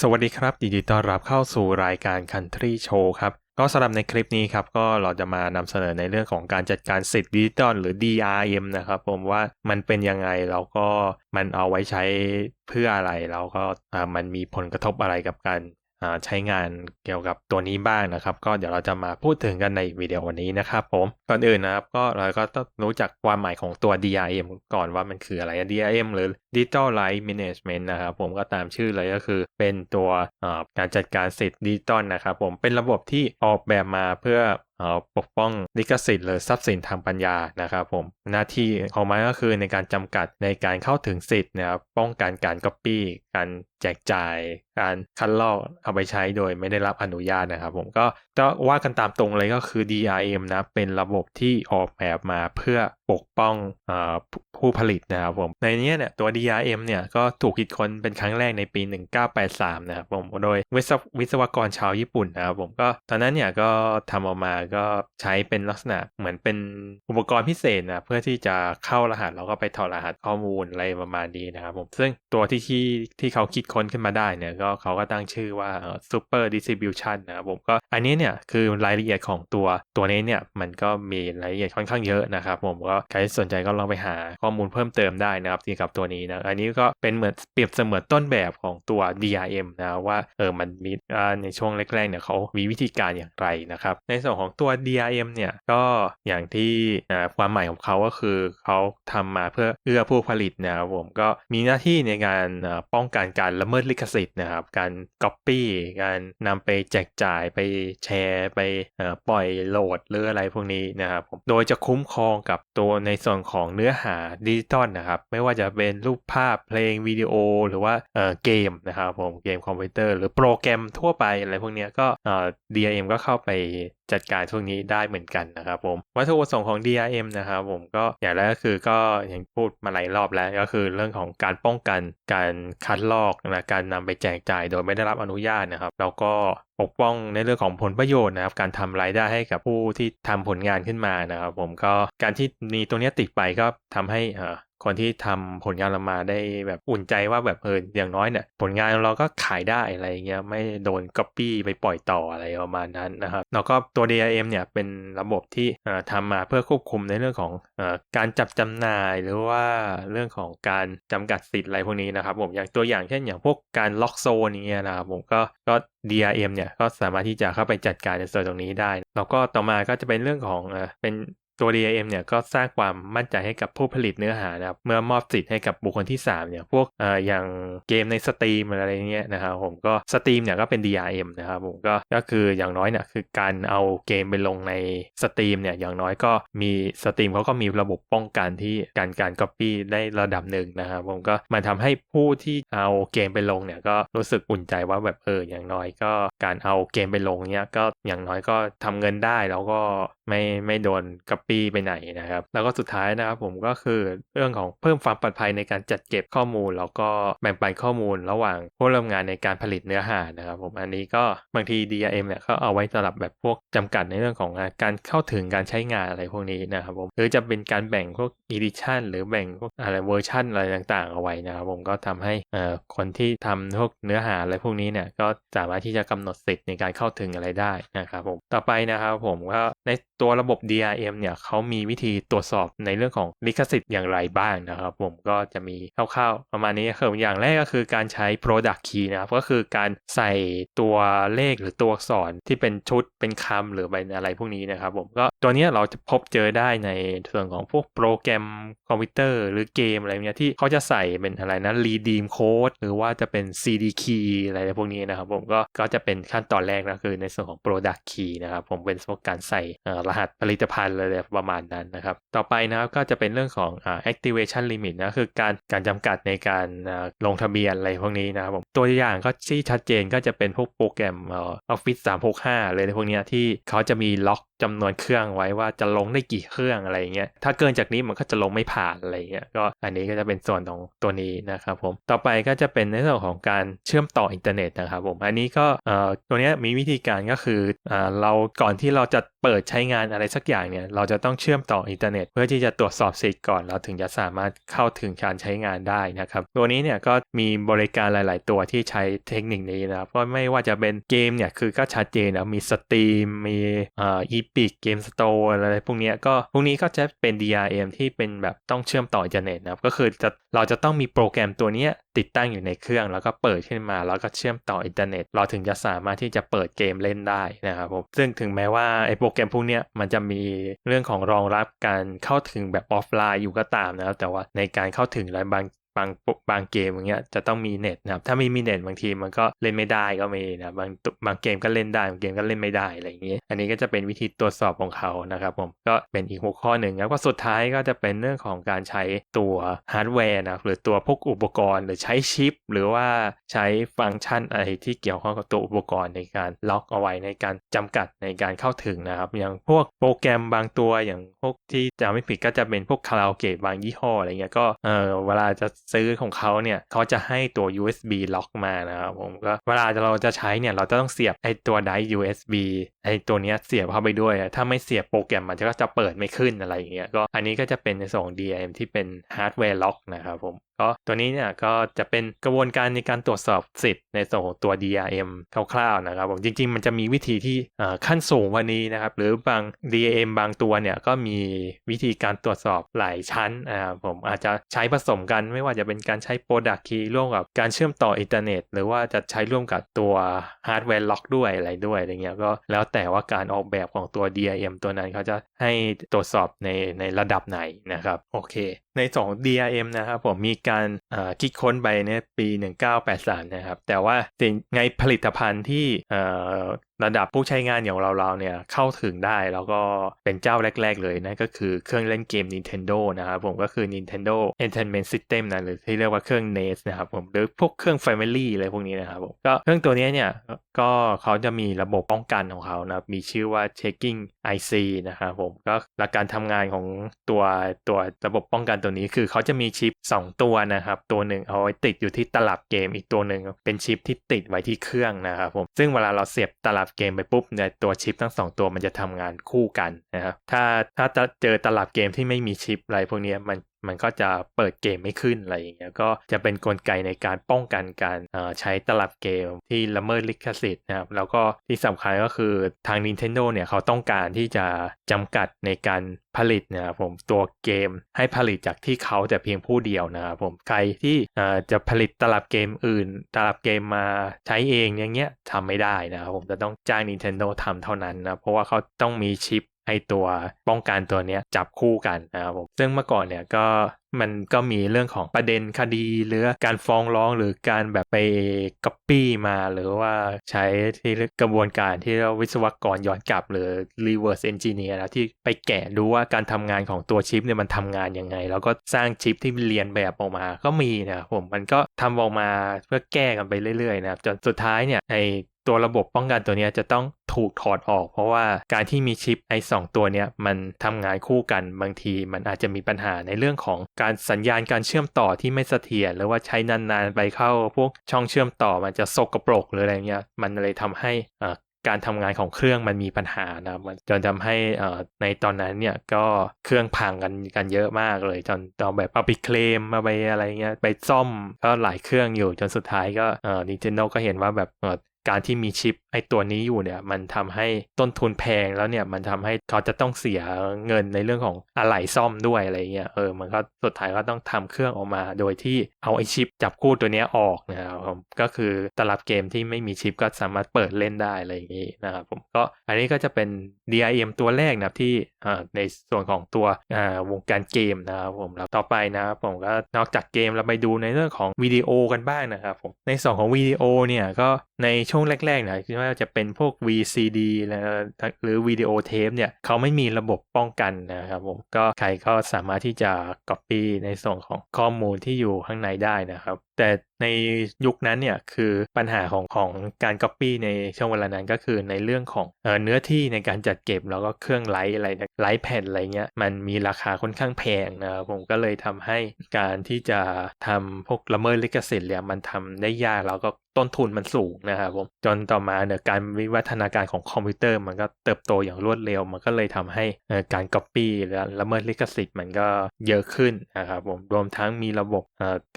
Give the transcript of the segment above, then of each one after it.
สวัสดีครับยินดีต้อนรับเข้าสู่รายการ Country Show ครับ ก็สำหรับในคลิปนี้ครับ ก็เราจะมานำเสนอในเรื่องของการจัดการสิทธิ์ดิจิตอลหรือ DRM นะครับ ผมว่ามันเป็นยังไงแล้วก็มันเอาไว้ใช้เพื่ออะไรแล้วก็มันมีผลกระทบอะไรกับการ ใช้งานเกี่ยวกับตัวนี้บ้างนะครับ ก็เดี๋ยวเราจะมาพูดถึงกันในวิดีโอวันนี้นะครับผมก่อนอื่นนะครับก็เราก็ต้องรู้จักความหมายของตัว DRM ก่อนว่ามันคืออะไร DRM หรือ Digital Rights Management นะครับผมก็ตามชื่อเลยก็คือเป็นตัวอ่าการจัดการสิทธิ์ดิจิตอลนะครับผมเป็นระบบที่ออกแบบมาเพื่อปกป้องลิขสิทธิ์หรือทรัพย์สินทางปัญญานะครับผมหน้าที่ของมันก็คือในการจำกัดในการเข้าถึงสิทธิ์นะครับป้องกันการก๊อปปี้การแจกจ่าย การคัดลอกเอาไปใช้โดยไม่ได้รับอนุญาตนะครับผมก็ก็ว่ากันตามตรงเลยก็คือ DRM นะเป็นระบบที่ออกแบบมาเพื่อปกป้องอผู้ผลิตนะครับผมในนี้เนี่ยตัว DRM เนี่ยก็ถูกคิดค้นเป็นครั้งแรกในปี 1983 นะครับผมโดยวิศววิศวกรชาวญี่ปุ่นนะครับผมก็ตอนนั้นเนี่ยก็ทำออกมาก็ใช้เป็นลักษณะเหมือนเป็นอุปกรณ์พิเศษนะเพื่อที่จะเข้ารหัสแล้วก็ไปถอดรหัสข้อมูลอะไรประมาณนี้นะครับผมซึ่งตัวที่ที่ที่เขาคิดค้นขึ้นมาได้เนี่ยก็เขาก็ตั้งชื่อว่า Super Distribution นะครับผมก็อันนี้เนี่ยคือรายละเอียดของตัวตัวนี้เนี่ยมันก็มีรายละเอียดค่อนข้างเยอะนะครับผมก็ใครสนใจก็ลองไปหาข้อมูลเพิ่มเติมได้นะครับเกี่ยวกับตัวนี้นะอันนี้ก็เป็นเหมือนเปรียบเสมือนต้นแบบของตัว DRM นะว่าเออมันมีในช่วงแรกๆเนี่ยเขามีวิธีการอย่างไรนะครับในส่วนของตัว DRM เนี่ยก็อย่างที่ความหมายของเขาก็คือเขาทำมาเพื่อเอื้อผู้ผลิตนะครับผมก็มีหน้าที่ในการป้องกันการละเมิดลิขสิทธิ์นะครับการ Copy การนำไปแจกจ่ายไปแชร์ ไปปล่อยโหลดหรืออะไรพวกนี้นะครับผมโดยจะคุ้มครองกับตัวในส่วนของเนื้อหาดิจิตอลนะครับ ไม่ว่าจะเป็นรูปภาพเพลงวิดีโอ หรือว่าเกมนะครับผมเกมคอมพิวเตอร์ หรือโปรแกรมทั่วไปอะไรพวกนี้ก็ DRM ก็เข้าไปจัดการพวกนี้ได้เหมือนกันนะครับผมวัตถุประสงค์ของ DRM นะครับผมก็อย่างแรกก็คือก็อย่างพูดมาหลายรอบแล้วก็คือเรื่องของการป้องกันการคัดลอกนะการนำไปแจกจ่ายโดยไม่ได้รับอนุญาตนะครับ แล้วก็ ปกป้องในเรื่องของผลประโยชน์นะครับ การทำรายได้ให้กับผู้ที่ทำผลงานขึ้นมานะครับ ผมก็การที่มีตัวนี้ติดไปก็ทำให้อ่อ คนที่ทำผลงานเรามาได้แบบอุ่นใจว่าแบบเอออย่างน้อยเนี่ยผลงานเราก็ขายได้อะไรเงี้ยไม่โดนก๊อปปี้ไปปล่อยต่ออะไรประมาณนั้นนะครับแล้วก็ตัว DRM เนี่ยเป็นระบบที่ทำมาเพื่อควบคุมในเรื่องของอการจับจำหน่ายหรือว่าเรื่องของการจำกัดสิทธิ์อะไรพวกนี้นะครับผมอย่างตัวอย่างเช่นอย่างพวกการล็อกโซนเงี้ยนะครับผมก็ก็ DRM เนี่ยก็สามารถที่จะเข้าไปจัดการในส่วนตรงนี้ได้ แล้วก็ต่อมาก็จะเป็นเรื่องของอเป็น ตัว DRM เนี่ยก็สร้างความมั่นใจให้กับผู้ผลิตเนื้อหานะครับเมื่อมอบสิทธิ์ให้กับบุคคลที่ 3 เนี่ยพวกเอ่ออย่างเกมในสตรีมอะไรเงี้ยนะครับผมก็สตรีมเนี่ยก็เป็น DRM นะครับผมก็ก็คืออย่างน้อยเนี่ยคือการเอาเกมไปลงในสตรีมเนี่ยอย่างน้อยก็มีสตรีมเขาก็มีระบบป้องกันที่การการ Copy ได้ระดับหนึ่งนะครับผมก็มันทำให้ผู้ที่เอาเกมไปลงเนี่ยก็รู้สึกอุ่นใจว่าแบบเอออย่างน้อยก็การเอาเกมไปลงเนี่ยก็ อย่างน้อยก็ทำเงินได้แล้วก็ไม่ไม่โดนก๊อปปี้ไปไหนนะครับ แล้วก็สุดท้ายนะครับผมก็คือเรื่องของเพิ่มความปลอดภัยในการจัดเก็บข้อมูล แล้วก็แบ่งปันข้อมูลระหว่างผู้ร่วมงานในการผลิตเนื้อหานะครับผมอันนี้ก็บางที DRM เนี่ยเขาเอาไว้สำหรับแบบพวกจำกัดในเรื่องของการเข้าถึงการใช้งานอะไรพวกนี้นะครับผมหรือจะเป็นการแบ่งพวก edition หรือแบ่งพวกอะไรเวอร์ชันอะไรต่างๆ เอาไว้นะครับผมก็ทำให้คนที่ทำพวกเนื้อหาอะไรพวกนี้เนี่ยก็สามารถที่จะกำหนดสิทธิ์ในการเข้าถึงอะไรได้นะครับผมต่อไปนะครับผมก็ในตัวระบบ DRM เนี่ยเขามีวิธีตรวจสอบในเรื่องของลิขสิทธิ์อย่างไรบ้างนะครับ ผมก็จะมีคร่าวๆประมาณนี้คืออย่างแรกก็คือการใช้ product key นะครับก็คือการใส่ตัวเลขหรือตัวอักษรที่เป็นชุดเป็นคำหรือเป็นอะไรพวกนี้นะครับผมก็ตัวเนี้ยเราจะพบเจอได้ในส่วนของพวกโปรแกรมคอมพิวเตอร์ หรือเกมอะไรเนี้ยที่เขาจะใส่เป็นอะไรนะ redeem code หรือว่าจะเป็น CD key อะไรพวกนี้นะครับผมก็ก็จะเป็นขั้นตอนแรกนะคือในส่วนของ product key นะครับผมเป็นพวกการใส่รหัสผลิตภัณฑ์อะไรประมาณนั้นนะครับต่อไปนะครับก็จะเป็นเรื่องของอ่า activation limit นะคือการการจำกัดในการลงทะเบียนอะไรพวกนี้นะครับผมตัวอย่างก็ที่ชัดเจนก็จะเป็นพวกโปรแกรมออ Office 365 เลยในพวกนี้ที่เขาจะมีล็อกจำนวนเครื่องไว้ว่าจะลงได้กี่เครื่องอะไรเงี้ย ถ้าเกินจากนี้มันก็จะลงไม่ผ่านอะไรเงี้ย ก็อันนี้ก็จะเป็นส่วนของตัวนี้นะครับผม ต่อไปก็จะเป็นในเรื่องของการเชื่อมต่ออินเทอร์เน็ตนะครับผม อันนี้ก็ตัวนี้มีวิธีการก็คืออเราก่อนที่เราจะ เปิดใช้งานอะไรสักอย่างเนี่ย เราจะต้องเชื่อมต่ออินเทอร์เน็ตเพื่อที่จะตรวจสอบสิทธิ์ก่อน เราถึงจะสามารถเข้าถึงการใช้งานได้นะครับ ตัวนี้เนี่ยก็มีบริการหลาย ๆ ตัวที่ใช้เทคนิคนี้นะครับก็ไม่ว่าจะเป็นเกมเนี่ยคือก็ชัดเจนนะมีสตรีมมีอ่าอีพิกเกมสโตร์อะไรพวกนี้ก็พวกนี้ก็จะเป็น DRM ที่เป็นแบบต้องเชื่อมต่ออินเทอร์เน็ตนะครับก็คือจะเราจะต้องมีโปรแกรมตัวเนี้ย ติดตั้งอยู่ในเครื่องแล้วก็เปิดขึ้นมา แล้วก็เชื่อมต่ออินเทอร์เน็ต เราถึงจะสามารถที่จะเปิดเกมเล่นได้นะครับผมซึ่งถึงแม้ว่าไอ้โปรแกรมพวกนี้มันจะมีเรื่องของรองรับการเข้าถึงแบบออฟไลน์อยู่ก็ตามนะครับแต่ว่าในการเข้าถึงอะไรบาง บางบางเกมอย่างเงี้ยจะต้องมีเน็ตนะครับ ถ้าไม่มีเน็ตบางทีมันก็เล่นไม่ได้ก็มีนะบางบางเกมก็เล่นได้บางเกมก็เล่นไม่ได้อะไรอย่างเงี้ยอันนี้ก็จะเป็นวิธีตรวจสอบของเขานะครับผมก็เป็นอีกหัวข้อหนึ่งแล้วก็สุดท้ายก็จะเป็นเรื่องของการใช้ตัวฮาร์ดแวร์นะหรือตัวพวกอุปกรณ์หรือใช้ชิป หรือว่าใช้ฟังก์ชันอะไรที่เกี่ยวข้องกับตัวอุปกรณ์ในการล็อกเอาไว้ในการจำกัดในการเข้าถึงนะครับ อย่างพวกโปรแกรมบางตัวอย่างพวกที่จะไม่ผิดก็จะเป็นพวกคาราโอเกะบางยี่ห้ออะไรเงี้ยก็เออเวลาจะซื้อของเขาเนี่ยเขาจะให้ตัว USB ล็อกมานะครับผมก็เวลาเราจะใช้เนี่ยเราจะต้องเสียบไอตัวไดร์ USB ไอตัวเนี้ยเสียบเข้าไปด้วย ถ้าไม่เสียบโปรแกรมมันก็จะเปิดไม่ขึ้นอะไรอย่างเงี้ยก็อันนี้ก็จะเป็นในส่วนของ DRM ที่เป็นฮาร์ดแวร์ล็อกนะครับผมก็ตัวนี้เนี่ยก็จะเป็นกระบวนการในการตรวจสอบสิทธิ์ในส่วนของตัว DRM คร่าวๆนะครับผมจริง ๆ มันจะมีวิธีที่ขั้นสูงกวันนี้นะครับ หรือบาง DRM บางตัวเนี่ยก็มีวิธีการตรวจสอบหลายชั้นนะครับผมอาจจะใช้ผสมกันไม่ว่าจะเป็นการใช้ Product Key ร่วมกับการเชื่อมต่ออินเทอร์เน็ต หรือว่าจะใช้ร่วมกับตัวฮาร์ดแวร์ล็อกด้วยอะไรด้วยอะไรเงี้ยก็แล้วแต่ว่าการออกแบบของตัว DRM ตัวนั้นเขาจะให้ตรวจสอบในในระดับไหนนะครับโอเค ในสอง DRM นะครับผมมีการคิดค้นไปในปี 1983 นะครับ แต่ว่าสิ่งในผลิตภัณฑ์ที่ระดับผู้ใช้งานอย่างเราๆเนี่ยเข้าถึงได้แล้วก็เป็นเจ้าแรก ๆ เลยนั่นก็คือเครื่องเล่นเกม Nintendo นะครับผมก็คือ Nintendo Entertainment System นะหรือที่เรียกว่าเครื่อง NES นะครับผมหรือพวกเครื่อง Family อะไรพวกนี้นะครับผมก็เครื่องตัวนี้เนี่ยก็เขาจะมีระบบป้องกันของเขานะมีชื่อว่า Checking IC นะครับผมก็หลักการทำงานของตัวตัวระบบป้องกันตัวนี้คือเขาจะมีชิป 2 ตัวนะครับ ตัวหนึ่งเอาไว้ติดอยู่ที่ตลับเกมอีกตัวหนึ่งเป็นชิปที่ติดไว้ที่เครื่องนะครับผมซึ่งเวลาเราเสียบตลับเกมไปปุ๊บเนี่ยตัวชิปทั้งสองตัวมันจะทำงานคู่กันนะครับถ้าถ้าเจอตลับเกมที่ไม่มีชิปอะไรพวกนี้มัน มันก็จะเปิดเกมไม่ขึ้นอะไรอย่างเงี้ยก็จะเป็นนกลไกในการป้องกันการใช้ตลับเกมที่ละเมิดลิขสิทธิ์นะครับแล้วก็ที่สำคัญก็คือทาง Nintendo เนี่ยเขาต้องการที่จะจำกัดในการผลิตนะครับผมตัวเกมให้ผลิตจากที่เขาแต่เพียงผู้เดียวนะครับผมใครที่จะผลิตตลับเกมอื่น ตลับเกมมาใช้เองอย่างเงี้ยทำไม่ได้นะครับผมจะต้องจ้าง Nintendo ทำเท่านั้นนะเพราะว่าเขาต้องมีชิป ไอตัวป้องกันตัวเนี้ยจับคู่กันนะครับผมซึ่งเมื่อก่อนเนี่ยก็มันก็มีเรื่องของประเด็นคดีหรือการฟ้องร้องหรือการแบบไปก๊อปปี้มาหรือว่าใช้ที่กระบวนการที่เราวิศวกรย้อนกลับหรือ reverse engineer นะที่ไปแกะดูว่าการทำงานของตัวชิปเนี่ยมันทำงานยังไง แล้วก็สร้างชิปที่เรียนแบบออกมาก็มีนะผมมันก็ทำออกมาเพื่อแก้กันไปเรื่อยๆนะครับจนสุดท้ายเนี่ยไอ ตัวระบบป้องกันตัวนี้จะต้องถูกถอดออก เพราะว่าการที่มีชิปไอ้สตัวนี้มันทำงานคู่กันบางทีมันอาจจะมีปัญหาในเรื่องของการสัญญาณการเชื่อมต่อที่ไม่เสถียรหรือว่าใช้นานๆไปเข้า พวกช่องเชื่อมต่อมันจะสกปรกหรืออะไรเงี้ยมันเลยทำให้การทำงานของเครื่องมันมีปัญหานะมันจนทำให้ในตอนนั้นเนี่ยก็เครื่องพังกันกันเยอะมากเลยจนตอนแบบเอาไปเคลมมาไปอะไรเงี้ยไปซ่อมก็หลายเครื่องอยู่จนสุดท้ายก็เออ Nintendo ก็เห็นว่าแบบ การที่มีชิปไอตัวนี้อยู่เนี่ยมันทำให้ต้นทุนแพงแล้วเนี่ยมันทำให้เขาจะต้องเสียเงินในเรื่องของอะไหล่ซ่อมด้วยอะไรเงี้ยเออมันก็สุดท้ายก็ต้องทำเครื่องออกมา โดยที่เอาไอชิปจับคู่ตัวนี้ออกนะครับผมก็คือตลับเกมที่ไม่มีชิปก็สามารถเปิดเล่นได้อะไรอย่างนี้นะครับผมก็อันนี้ก็จะเป็น DIM ตัวแรกนะที่ในส่วนของตัววงการเกมนะครับผมแล้วต่อไปนะครับผมก็นอกจากเกมเราไปดูในเรื่องของวิดีโอกันบ้างนะครับผมในส่วนของวิดีโอเนี่ยก็ในช่วงแรกๆเนี่ยคิดว่าจะเป็นพวก VCD หรือวิดีโอเทปเนี่ยเขาไม่มีระบบป้องกันนะครับผมก็ใครก็สามารถที่จะ Copy ในส่วนของข้อมูลที่อยู่ข้างในได้นะครับแต่ในยุคนั้นเนี่ยคือปัญหาของของการ Copy ในช่วงเวลานั้นก็คือในเรื่องของเออเนื้อที่ในการจัดเก็บแล้วก็เครื่องไลท์อะไรไลท์แผ่นอะไรเงี้ยมันมีราคาค่อนข้างแพงนะผมก็เลยทำให้การที่จะทำพวกละเมิดลิขสิทธิ์เนี่ยมันทำได้ยากแล้วก็ต้นทุนมันสูงนะครับผมจนต่อมาเนี่ยการวิวัฒนาการของคอมพิวเตอร์มันก็เติบโตอย่างรวดเร็ว มันก็เลยทำให้การก๊อปปี้และละเมิดลิขสิทธิ์มันก็เยอะขึ้นนะครับผมรวมทั้งมีระบบ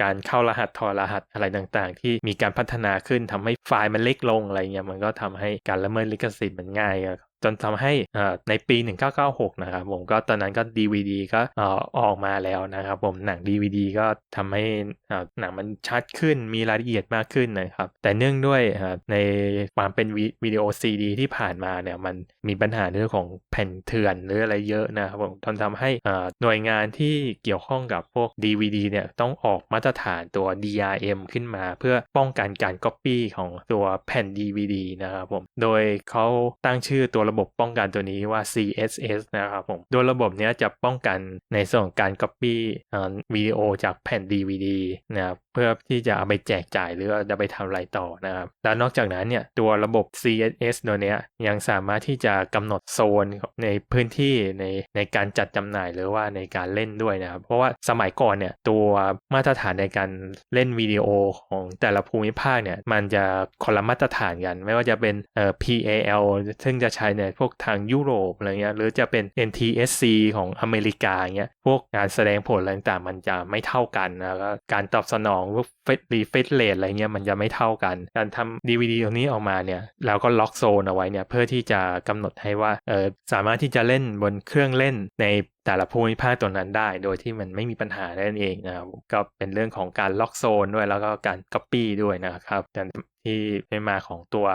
การเข้ารหัสถออรหัสอะไรต่างๆ ที่มีการพัฒนาขึ้นทำให้ไฟล์มันเล็กลงอะไรเงี้ยมันก็ทำให้การละเมิดลิขสิทธิ์มันง่าย จนทำให้ในปี 1996 นะครับผมก็ตอนนั้นก็ DVD ก็ออกมาแล้วนะครับผมหนัง DVD ก็ทำให้หนังมันชัดขึ้นมีรายละเอียดมากขึ้นนะครับ แต่เนื่องด้วยในความเป็นวิดีโอ CD ที่ผ่านมาเนี่ยมันมีปัญหาเรื่องของแผ่นเถื่อนหรืออะไรเยอะนะครับผมทำทำให้หน่วยงานที่เกี่ยวข้องกับพวก DVD เนี่ยต้องออกมาตรฐานตัว DRM ขึ้นมา เพื่อป้องกันการ Copy ของตัวแผ่น DVD นะครับผมโดยเขาตั้งชื่อตัวระบบป้องกันตัวนี้ว่า CSS นะครับผม โดยระบบนี้จะป้องกันในส่วนของการ Copy วิดีโอจากแผ่น DVD นะครับเพื่อที่จะเอาไปแจกจ่ายหรือจะไปทำอะไรต่อนะครับ แล้วนอกจากนั้นเนี่ยตัวระบบ CSS ตัวนี้ยังสามารถที่จะกำหนดโซนในพื้นที่ในในการจัดจำหน่ายหรือว่าในการเล่นด้วยนะครับ เพราะว่าสมัยก่อนเนี่ยตัวมาตรฐานในการเล่นวิดีโอของแต่ละภูมิภาคเนี่ยมันจะคนละมาตรฐานกัน ไม่ว่าจะเป็นเอ่อ PAL ซึ่งจะใช้ในพวกทางยุโรปอะไรเงี้ยหรือจะเป็น NTSC ของอเมริกาเงี้ยพวกการแสดงผลอะไรต่างมันจะไม่เท่ากันแล้วก็การตอบสนองพวกเฟสรีเฟสเลทอะไรเงี้ยมันจะไม่เท่ากัน การทำ DVD ตรงนี้ออกมาเนี่ยแล้วก็ล็อกโซนเอาไว้เนี่ยเพื่อที่จะกำหนดให้ว่าเออสามารถที่จะเล่นบนเครื่องเล่นในแต่ละภูมิภาคตัวนั้นได้ โดยที่มันไม่มีปัญหานั่นเองนะครับก็เป็นเรื่องของการล็อกโซนด้วยแล้วก็การก๊อปปี้ด้วยนะครับแต่ ที่เป็นมาของตัว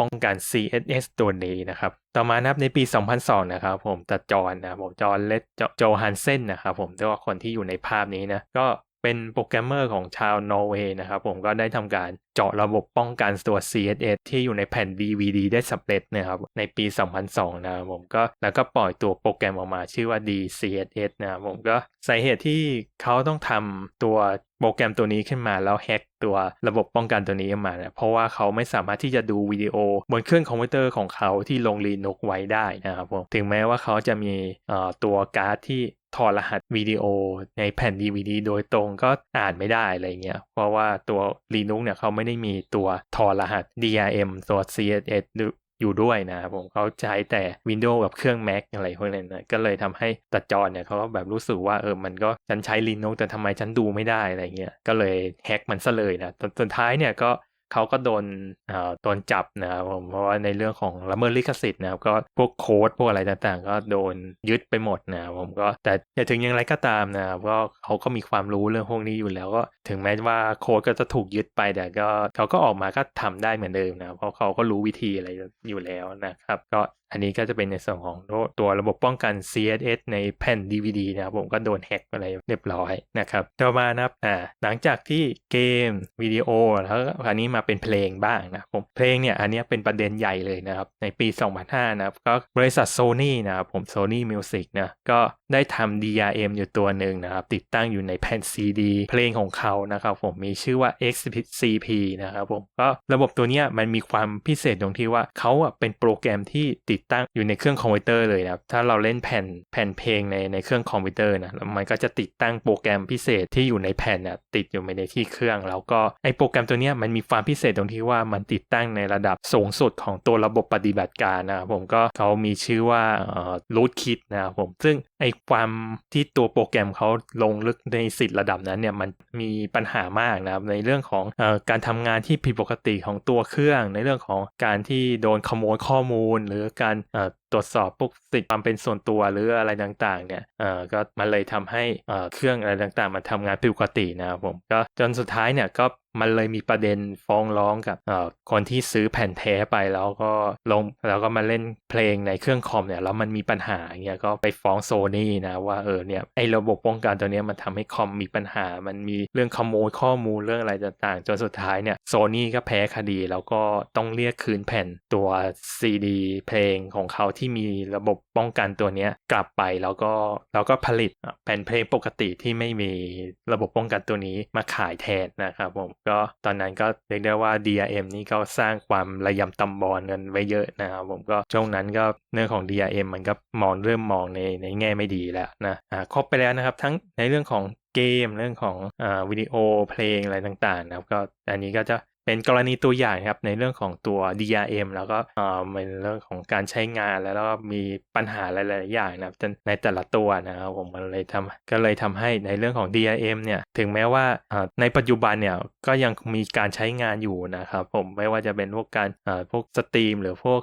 ป้องกัน CSS ตัวนี้นะครับ ต่อมานับในปี 2002 นะครับผมตัดจอนนะผมจอนเลดโจฮันเซนนะครับผมที่ว่าคนที่อยู่ในภาพนี้นะก็เป็นโปรแกรมเมอร์ของชาวนอร์เวย์นะครับผมก็ได้ทำการ เจาะระบบป้องกันตัว CSS ที่อยู่ในแผ่น DVD ได้สำเร็จนะครับในปี 2002 นะครับผมก็แล้วก็ปล่อยตัวโปรแกรมออกมาชื่อว่า DCSS นะครับผมก็สาเหตุที่เขาต้องทำตัวโปรแกรมตัวนี้ขึ้นมาแล้วแฮ็กตัวระบบป้องกันตัวนี้ขึ้นมาเนี่ยเพราะว่าเขาไม่สามารถที่จะดูวิดีโอ บนเครื่องคอมพิวเตอร์ของเขาที่ลงลีนุกไว้ได้นะครับผมถึงแม้ว่าเขาจะมีตัวการ์ดที่ถอดรหัสวิดีโอในแผ่น DVD โดยตรงก็อ่านไม่ได้อะไรเงี้ยเพราะว่าตัว Linux เนี่ยเขาไม่ได้มีตัวทอรหัส DRM ตัว CSS อยู่ด้วยนะครับผมเขาใช้แต่ Windows กับเครื่อง Mac อะไรพวกนั้นนะก็เลยทำให้ตัดจอเนี่ยเขาก็แบบรู้สึกว่าเออมันก็ฉันใช้ Linux แต่ทำไมฉันดูไม่ได้อะไรเงี้ยก็เลยแฮกมันซะเลยนะสุดท้ายเนี่ยก็ เขาก็โดนโดนจับนะครับผมเพราะว่าในเรื่องของละเมิดลิขสิทธิ์นะครับก็พวกโค้ดพวกอะไรต่างๆ ก็โดนยึดไปหมดนะครับผมก็แต่ถึงอย่างไรก็ตามนะครับก็เขาก็มีความรู้เรื่องพวกนี้อยู่แล้วก็ถึงแม้ว่าโค้ดก็จะถูกยึดไปแต่ก็เขาก็ออกมาก็ทำได้เหมือนเดิมนะเพราะเขาก็รู้วิธีอะไรอยู่แล้วนะครับ ก็ อันนี้ก็จะเป็นในส่วนของตัวระบบป้องกัน CSS ในแผ่น DVD นะครับผมก็โดนแฮกอะไรเรียบร้อยนะครับต่อมานะครับอ่าหลังจากที่เกมวิดีโอแล้วคราวนี้มาเป็นเพลงบ้างนะผมเพลงเนี่ยอันนี้เป็นประเด็นใหญ่เลยนะครับในปี 2005 นะครับก็บริษัท Sony นะครับผม Sony Music นะก็ ได้ทำ DRM อยู่ตัวหนึ่งนะครับ ติดตั้งอยู่ในแผ่น CD เพลงของเขานะครับผมมีชื่อว่า XCP นะครับผมก็ระบบตัวนี้มันมีความพิเศษตรงที่ว่าเขาเป็นโปรแกรมที่ติดตั้งอยู่ในเครื่องคอมพิวเตอร์เลยนะครับถ้าเราเล่นแผ่นแผ่นเพลงในในเครื่องคอมพิวเตอร์นะมันก็จะติดตั้งโปรแกรมพิเศษที่อยู่ในแผ่นน่ะติดอยู่ในที่เครื่อง แล้วก็ไอโปรแกรมตัวนี้มันมีความพิเศษตรงที่ว่ามันติดตั้งในระดับสูงสุดของตัวระบบปฏิบัติการนะครับผมก็เขามีชื่อว่า root kit นะครับผมซึ่ง ไอความที่ตัวโปรแกรมเขาลงลึกในสิทธิ์ระดับนั้นเนี่ยมันมีปัญหามากนะครับในเรื่องของอการทำงานที่ผิดปกติของตัวเครื่อง ในเรื่องของการที่โดนขโมยข้อมูล หรือการตรวจสอบพวกสิทธิความเป็นส่วนตัวหรืออะไรต่างๆเนี่ยเอ่อก็มันเลยทำให้เอ่อเครื่องอะไรต่างๆ มันทำงานผิดปกตินะครับผมก็จนสุดท้ายเนี่ยก็มันเลยมีประเด็นฟ้องร้องกับเอ่อคนที่ซื้อแผ่นแท้ไปแล้วก็ลงแล้วก็มาเล่นเพลงในเครื่องคอมเนี่ยแล้วมันมีปัญหาเงี้ยก็ไปฟ้องโซนี่นะว่าเออเนี่ยไอ้ระบบป้องกันตัวเนี้ยมันทำให้คอมมีปัญหา มันมีเรื่องขโมยข้อมูลเรื่องอะไรต่างๆ จนสุดท้ายเนี่ยโซนี่ก็แพ้คดีแล้วก็ต้องเรียกคืนแผ่นตัวซีดีเพลงของเขาที่มีระบบป้องกันตัวนี้กลับไปแล้วก็แล้วก็ผลิตแผ่นเพลงปกติที่ไม่มีระบบป้องกันตัวนี้มาขายแทนนะครับผมก็ตอนนั้นก็เรียกได้ว่า DRM นี่ก็สร้างความระยำตำบอลกันไว้เยอะนะครับผมก็ช่วงนั้นก็เรื่องของ DRM มันก็มองเริ่มมองในในแง่ไม่ดีแล้วนะอ่าครบไปแล้วนะครับ ทั้งในเรื่องของเกมเรื่องของอวิดีโอเพลงอะไรต่างๆนะครับก็อันนี้ก็จะ เป็นกรณีตัวอย่างครับในเรื่องของตัว DRM แล้วก็เอ่อในเรื่องของการใช้งานแล้วก็มีปัญหาหลายๆอย่างนะครับในแต่ละตัวนะครับผมมันเลยทำก็เลยทำให้ในเรื่องของ DRM เนี่ยถึงแม้ว่าในปัจจุบันเนี่ยก็ยังมีการใช้งานอยู่นะครับผมไม่ว่าจะเป็นพวกการพวกสตรีม หรือพวก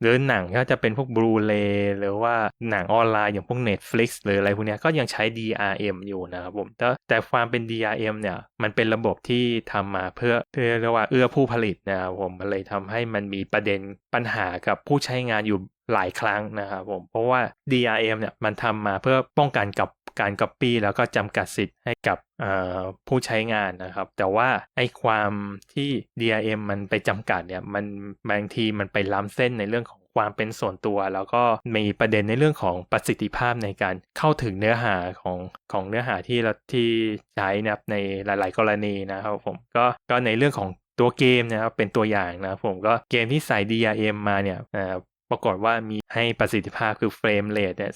หรือหนังก็จะเป็นพวกบลูเรย์หรือว่าหนังออนไลน์อย่างพวก Netflix หรืออะไรพวกนี้ก็ยังใช้ DRM อยู่นะครับผมแต่แต่ความเป็น DRM เนี่ยมันเป็นระบบที่ทำมาเพื่อเพื่อเรียกว่าเอื้อผู้ผลิตนะครับผมมันเลยทำให้มันมีประเด็นปัญหากับผู้ใช้งานอยู่หลายครั้งนะครับผมเพราะว่า DRM เนี่ยมันทำมาเพื่อป้องกันกับ การ Copy แล้วก็จำกัดสิทธิ์ให้กับผู้ใช้งานนะครับ แต่ว่าไอ้ความที่ DRM มันไปจำกัดเนี่ยมันบางทีมันไปล้ำเส้นในเรื่องของความเป็นส่วนตัว แล้วก็มีประเด็นในเรื่องของประสิทธิภาพในการเข้าถึงเนื้อหาของของเนื้อหาที่เราที่ใช้นะครับในหลาย ๆ กรณีนะครับผมก็ก็ในเรื่องของตัวเกมนะครับเป็นตัวอย่างนะผมก็เกมที่ใส่ DRM มาเนี่ย ปรากฏว่ามีให้ประสิทธิภาพคือเฟรมเรทเนี่ย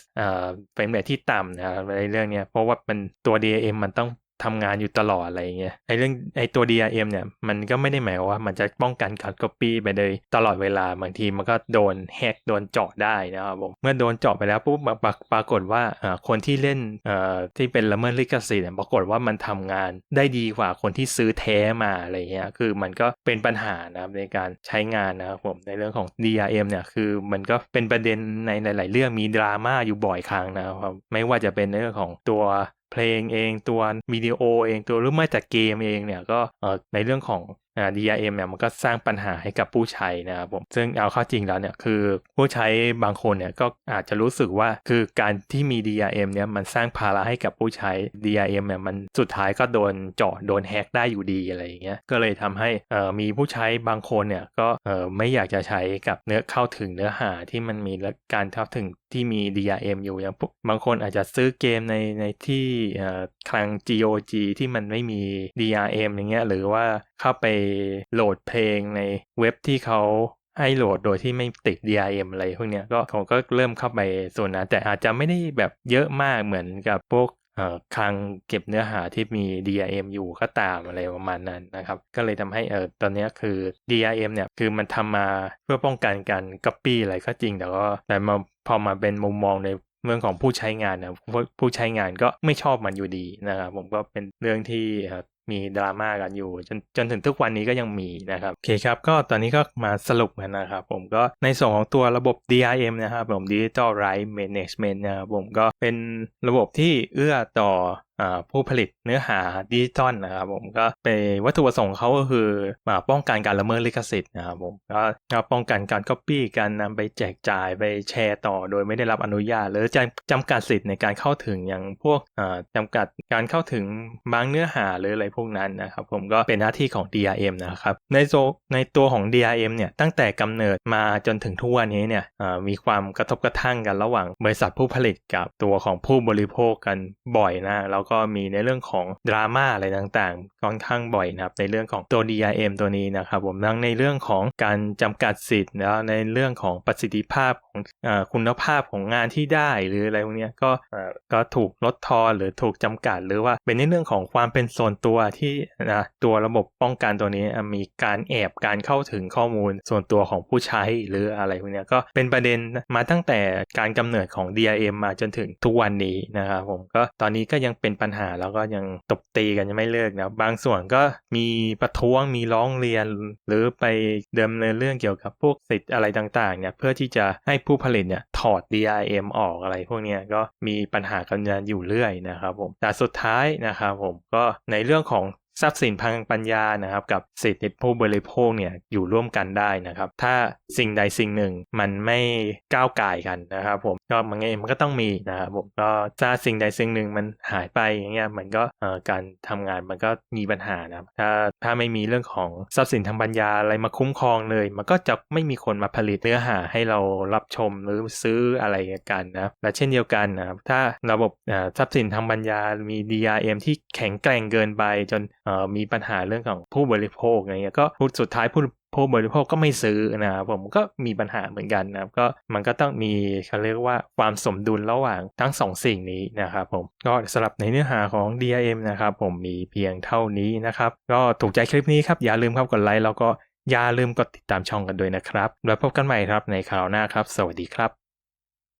เฟรมเรทที่ต่ำนะในเรื่องนี้เพราะว่ามันตัว DRM มันต้อง ทำงานอยู่ตลอดอะไรเงี้ยไอเรื่องไอตัว DRM เนี่ยมันก็ไม่ได้หมายว่ามันจะป้องกันการ Copy ไปเลยตลอดเวลาบางทีมันก็โดนแฮกโดนเจาะได้นะครับผมเมื่อโดนเจาะไปแล้วปุ๊บปรากฏว่าคนที่เล่นที่เป็นละเมิดลิขสิทธิ์เนี่ยปรากฏว่ามันทำงานได้ดีกว่าคนที่ซื้อแท้มาอะไรเงี้ยคือมันก็เป็นปัญหานะครับในการใช้งานนะครับผมในเรื่องของ DRM เนี่ยคือมันก็เป็นประเด็นในหลาย ๆ เรื่องมีดราม่าอยู่บ่อยครั้งนะครับไม่ว่าจะเป็นเรื่องของตัว เพลงเองตัววิดีโอเองตัวหรือไม่แต่เกมเองเนี่ยก็ในเรื่องของ DRM เนี่ยมันก็สร้างปัญหาให้กับผู้ใช้นะครับผมซึ่งเอาเข้าจริงแล้วเนี่ยคือผู้ใช้บางคนเนี่ยก็อาจจะรู้สึกว่าคือการที่มี DRM เนี่ยมันสร้างภาระให้กับผู้ใช้ DRM เนี่ยมันสุดท้ายก็โดนเจาะโดนแฮกได้อยู่ดีอะไรอย่างเงี้ยก็เลยทำให้มีผู้ใช้บางคนเนี่ยก็ไม่อยากจะใช้กับเนื้อเข้าถึงเนื้อหาที่มันมีและการเข้าถึงที่มี DRM อยู่อย่างบางคนอาจจะซื้อเกมในในที่คลัง GOG ที่มันไม่มี DRM อย่างเงี้ยหรือว่า เข้าไปโหลดเพลงในเว็บที่เขาให้โหลดโดยที่ไม่ติด DRM อะไรพวกเนี้ยก็เขาก็เริ่มเข้าไปส่วนนั้นแต่อาจจะไม่ได้แบบเยอะมากเหมือนกับพวกคลังเก็บเนื้อหาที่มี DRM อยู่ก็ตามอะไรประมาณนั้นนะครับ ก็เลยทำให้เออตอนนี้คือ DRM เนี่ยคือมันทำมาเพื่อป้องกันการ copy อะไรก็จริง แต่ก็แต่มาพอมาเป็นมุมมองในเรื่องของผู้ใช้งานนะผู้ใช้งานก็ไม่ชอบมันอยู่ดีนะครับผมก็เป็นเรื่องที่ มีดราม่ากันอยู่จนจนถึงทุกวันนี้ก็ยังมีนะครับโอเคครับก็ตอนนี้ก็มาสรุปกันนะครับผมก็ในส่วนของตัวระบบ DRM นะครับผม Digital Rights Management นะครับผมก็เป็นระบบที่เอื้อต่อ ผู้ผลิตเนื้อหาดิจิตอลนะครับผมก็เป็นวัตถุประสงค์เขาก็คือมาป้องกันการละเมิดลิขสิทธิ์นะครับผมก็ป้องกันการก๊อปปี้การนำไปแจกจ่ายไปแชร์ต่อ โดยไม่ได้รับอนุญาต หรือจะจำกัดสิทธิ์ในการเข้าถึงอย่างพวกจำกัดการเข้าถึงบางเนื้อหาหรืออะไรพวกนั้นนะครับผมก็เป็นหน้าที่ของ DRM นะครับในโซในตัวของ DRM เนี่ยตั้งแต่กำเนิดมาจนถึงทุกวันนี้เนี่ยมีความกระทบกระทั่งกันระหว่างบริษัทผู้ผลิตกับตัวของผู้บริโภคกันบ่อยนะแล้วก็ก็มีในเรื่องของดราม่าอะไรต่างๆค่อนข้างบ่อยนะครับในเรื่องของตัว DRM ตัวนี้นะครับผมทั้งในเรื่องของการจำกัดสิทธิ์แล้วในเรื่องของประสิทธิภาพของอคุณภาพของงานที่ได้หรืออะไรพวกนี้ก็ก็ถูกลดทอนหรือถูกจำกัด หรือว่าเป็นในเรื่องของความเป็นส่วนตัวที่นะตัวระบบป้องกันตัวนี้มีการแอบการเข้าถึงข้อมูลส่วนตัวของผู้ใช้หรืออะไรพวกนี้ก็เป็นประเด็นมาตั้งแต่การกำเนิดของ DRM มาจนถึงทุกวันนี้นะครับผมก็ตอนนี้ก็ยังเป็นปัญหาแล้วก็ยังตบตีกันยังไม่เลิกนะบางส่วนก็มีประท้วงมีร้องเรียน หรือไปเดิมเนินเรื่องเกี่ยวกับพวกสิทธิ์อะไรต่างๆเนี่ยเพื่อที่จะให้ผู้ผลิตเนี่ยถอด DRM ออกอะไรพวกนี้ก็มีปัญหากันอยู่เรื่อยนะครับผมแต่สุดท้ายนะครับผมก็ในเรื่องของ ทรัพย์สินทางปัญญานะครับกับสิทธิผู้บริโภคเนี่ยอยู่ร่วมกันได้นะครับ ถ้าสิ่งใดสิ่งหนึ่งมันไม่ก้าวไก่กันนะครับ ผมก็มันไงมันก็ต้องมีนะครับผมก็ถ้าสิ่งใดสิ่งหนึ่งมันหายไปอย่างเงี้ยมันก็การทำงานมันก็มีปัญหานะครับถ้าถ้าไม่มีเรื่องของทรัพย์สินทางปัญญาอะไรมาคุ้มครองเลย มันก็จะไม่มีคนมาผลิตเนื้อหาให้เรารับชมหรือซื้ออะไรกันนะและเช่นเดียวกันนะครับถ้าระบบทรัพย์สินทางปัญญามี DRM ที่แข็งแกร่งเกินไปจนมีปัญหาเรื่องของผู้บริโภคอะไรเงี้ยก็พูดสุดท้ายผู้ผู้บริโภคก็ไม่ซื้อนะครับผมก็มีปัญหาเหมือนกันนะครับก็มันก็ต้องมีเขาเรียกว่าความสมดุลระหว่างทั้งสองสิ่งนี้นะครับผมก็สำหรับในเนื้อหาของ DRM นะครับผมมีเพียงเท่านี้นะครับก็ถูกใจคลิปนี้ครับอย่าลืมครับกดไลค์แล้วก็อย่าลืมกดติดตามช่องกันด้วยนะครับ แล้วพบกันใหม่ครับในคราวหน้าครับ สวัสดีครับ